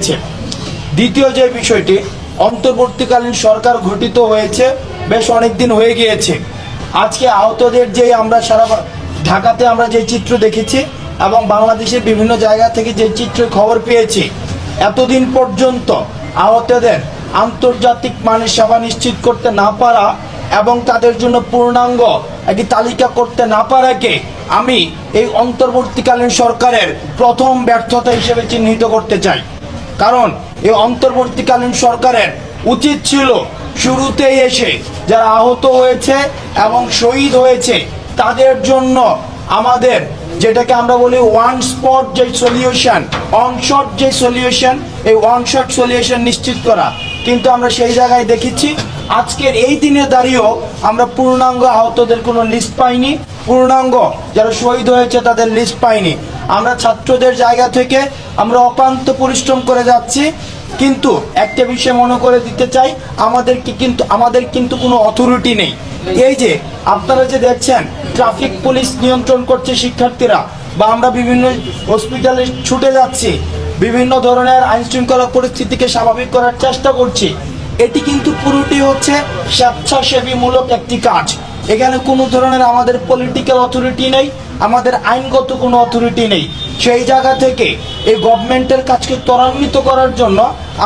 গিয়েছে দ্বিতীয় যে বিষয়টি, অন্তর্বর্তীকালীন সরকার গঠিত হয়েছে, বেশ অনেক দিন হয়ে গিয়েছে। আজকে আহতদের যে আমরা সারা ঢাকাতে আমরা যে চিত্র দেখেছি এবং বাংলাদেশের বিভিন্ন জায়গা থেকে যে চিত্র খবর পেয়েছি, এতদিন পর্যন্ত আহতদের আন্তর্জাতিক মানের সেবা নিশ্চিত করতে না পারা এবং তাদের জন্য পূর্ণাঙ্গ একটি তালিকা করতে না পারাকে আমি এই অন্তর্বর্তীকালীন সরকারের প্রথম ব্যর্থতা হিসেবে চিহ্নিত করতে চাই। কারণ এই অন্তর্বর্তীকালীন সরকারের উচিত ছিল শুরুতেই এসে যারা আহত হয়েছে এবং শহীদ হয়েছে, তাদের জন্য আমাদের যেটাকে আমরা বলি ওয়ান স্পট যে সলিউশন অন শট যে সলিউশন এই ওয়ান সলিউশন নিশ্চিত করা। কিন্তু আমরা সেই জায়গায় দেখেছি, আজকের এই দিনে দাঁড়িয়েও আমরা পূর্ণাঙ্গ আহতদের কোনো লিস্ট পাইনি। পূর্ণাঙ্গ, যারা শহীদ হয়েছে তাদের লিস্ট পাইনি। আমরা ছাত্রদের জায়গা থেকে আমরা অক্লান্ত পরিশ্রম করে যাচ্ছি, কিন্তু একটা বিষয় মনে করে দিতে চাই আমাদের কি কিন্তু আমাদের কিন্তু কোনো অথরিটি নেই। এই যে, আপনারা যে দেখছেন ট্রাফিক পুলিশ নিয়ন্ত্রণ করছে শিক্ষার্থীরা, বা আমরা বিভিন্ন হসপিটালে ছুটে যাচ্ছি, বিভিন্ন ধরনের আইন শৃঙ্খলা পরিস্থিতিকে স্বাভাবিক করার চেষ্টা করছি, এটি কিন্তু পুরোটি হচ্ছে স্বেচ্ছাসেবীমূলক একটি কাজ। এখানে কোনো ধরনের আমাদের পলিটিক্যাল অথরিটি নেই, আমাদের আইনগত কোনো অথরিটি নেই। সেই জায়গা থেকে এই গভর্নমেন্টের কাজকে ত্বরান্বিত করার জন্য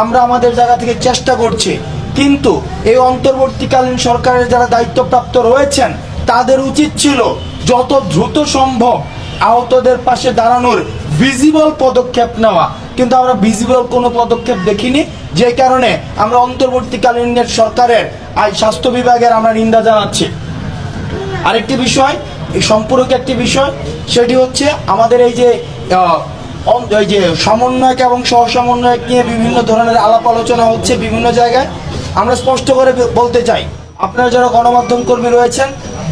আমরা আমাদের জায়গা থেকে চেষ্টা করছি। কিন্তু এই অন্তর্বর্তীকালীন সরকারের যারা দায়িত্বপ্রাপ্ত রয়েছেন, তাদের উচিত ছিল যত দ্রুত সম্ভব আহতদের পাশে দাঁড়ানোর ভিজিবল পদক্ষেপ নেওয়া। কিন্তু আমরা ভিজিবল কোনো পদক্ষেপ দেখিনি, যে কারণে আমরা অন্তর্বর্তীকালীন সরকারের, আই, স্বাস্থ্য বিভাগের আমরা নিন্দা জানাচ্ছি। আরেকটি বিষয়, এই সম্পূরক একটি বিষয়, সেটি হচ্ছে আমাদের এই যে এই যে সমন্বয়ক এবং সহ সমন্বয়ক নিয়ে বিভিন্ন ধরনের আলাপ আলোচনা হচ্ছে বিভিন্ন জায়গায়। আমরা স্পষ্ট করে বলতে চাই, আপনারা যারা গণমাধ্যম কর্মী রয়েছেন,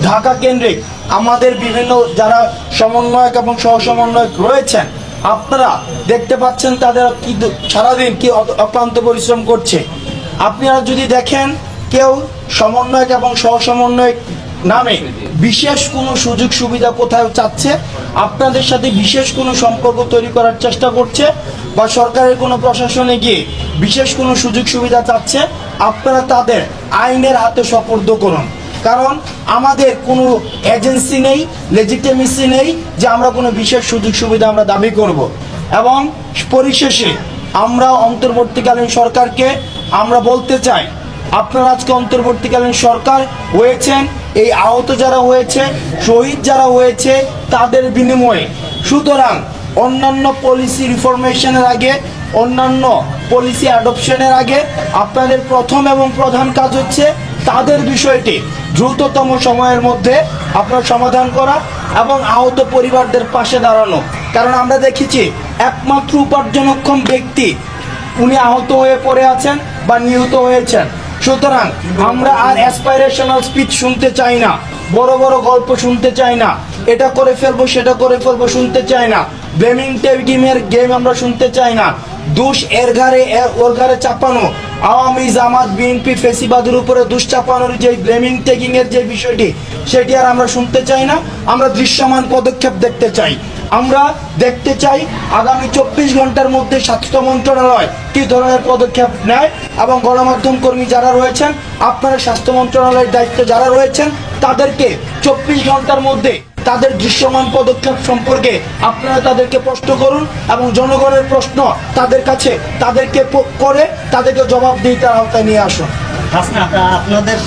ঢাকা কেন্দ্রিক, আমাদের বিভিন্ন যারা সমন্বয়ক এবং সহ সমন্বয়ক রয়েছেন, আপনারা দেখতে পাচ্ছেন তাদের কি সারাদিন কি অক্লান্ত পরিশ্রম করছে। আপনারা যদি দেখেন কেউ সমন্বয়ক এবং সহ সমন্বয়ক নামে বিশেষ কোনো সুযোগ সুবিধা কোথায় চাচ্ছে? আপনাদের সাথে বিশেষ কোনো সম্পর্ক তৈরি করার চেষ্টা করছে? বা সরকারের কোনো প্রশাসনে গিয়ে বিশেষ কোনো সুযোগ সুবিধা চাচ্ছে? আপনারা তাদের আইনের হাতে সপর্দ করুন। কারণ আমাদের কোনো এজেন্সি নেই লেজিটেমেসি নেই যে আমরা কোনো বিশেষ সুযোগ সুবিধা আমরা দাবি করব। এবং পরিশেষে আমরা অন্তর্বর্তীকালীন সরকারকে আমরা বলতে চাই, আপনারা আজকে অন্তর্বর্তীকালীন সরকার হয়েছেন এই আহত যারা হয়েছে, শহীদ যারা হয়েছে, তাদের বিনিময়ে। সুতরাং অন্যান্য পলিসি রিফরমেশনের আগে, অন্যান্য পলিসি অ্যাডপশনের আগে আপনাদের প্রথম এবং প্রধান কাজ হচ্ছে তাদের বিষয়টি দ্রুততম সময়ের মধ্যে আপনার সমাধান করা এবং আহত পরিবারদের পাশে দাঁড়ানো। কারণ আমরা দেখেছি একমাত্র উপার্জনক্ষম ব্যক্তি, উনি আহত হয়ে পড়ে আছেন বা নিহত হয়েছেন। সুতরাং আমরা আর অ্যাসপাইরেশনাল স্পিচ শুনতে চাই না, বড় বড় গল্প শুনতে চাই না, এটা করে ফেলব, সেটা করে ফেলব শুনতে চাই না ব্লেমিং গেমের গেম আমরা শুনতে চাই না, দুষ এর ঘাড়ে, এর ওর ঘাড়ে চাপানো, আওয়ামী জামাত বিএনপি ফেসিবাদের উপরে দুষ চাপানোর যে ব্লেমিং টেকিং এর যে বিষয়টি, সেটি আর আমরা শুনতে চাই না, আমরা দৃশ্যমান পদক্ষেপ দেখতে চাই। আমরা দেখতে চাই আগামী চব্বিশ ঘণ্টার মধ্যে স্বাস্থ্য মন্ত্রণালয় কি ধরনের পদক্ষেপ নেয় এবং গণমাধ্যম কর্মী যারা রয়েছেন, আপনারা স্বাস্থ্য মন্ত্রণালয়ের দায়িত্বে যারা রয়েছেন, তাদেরকে চব্বিশ ঘণ্টার মধ্যে তাদের দৃশ্যমান পদক্ষেপ সম্পর্কে আপনারা তাদেরকে প্রশ্ন করুন এবং জনগণের প্রশ্ন তাদের কাছে তাদেরকে করে তাদেরকে জবাব দিয়ে তার আওতায় নিয়ে আসুন। আপনাদের